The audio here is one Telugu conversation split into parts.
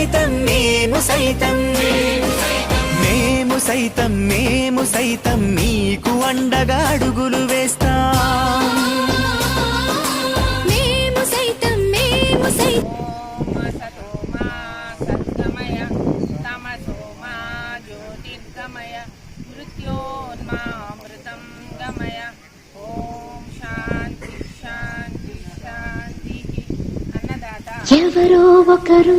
మేము సైతం. మేము సైతం మేము సైతం మీకు అండగా అడుగులు వేస్తాం. మేము సైతం మేము సైతం. సతో మృత్యోన్మామృతం గమయ ఓం శాంతి శాంతి శాంతి అన్నదాత. ఎవరో ఒకరు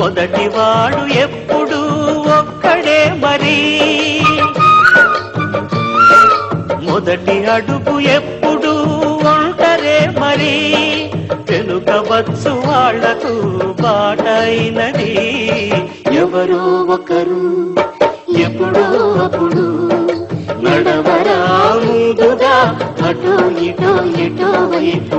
మొదటివాడు ఎప్పుడు ఒక్కడే మరి. మొదటి అడుగు ఎప్పుడు ఒంటరే మరి. వెనుకవచ్చు వాళ్ళకు బాటైనది. ఎవరో ఒకరు ఎప్పుడో అప్పుడు నడవరా ముందుగా అటో ఇటో ఇటో వైపు.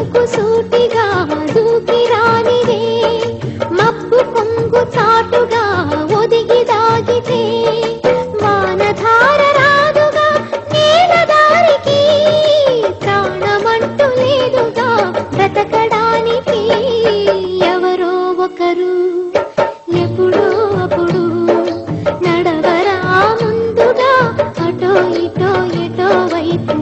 కంకు సూటిగా దూకి రానిదే. మబ్బు కొంగు చాటుగా ఒదిగి దాగితే. వానధార రాదుగా నేల దారికి ప్రాణమంటూ లేదుగా బ్రతకడానికి. ఎవరో ఒకరు ఎప్పుడో అప్పుడు నడవరా ముందుగా. అటో ఇటో ఎటో వైపు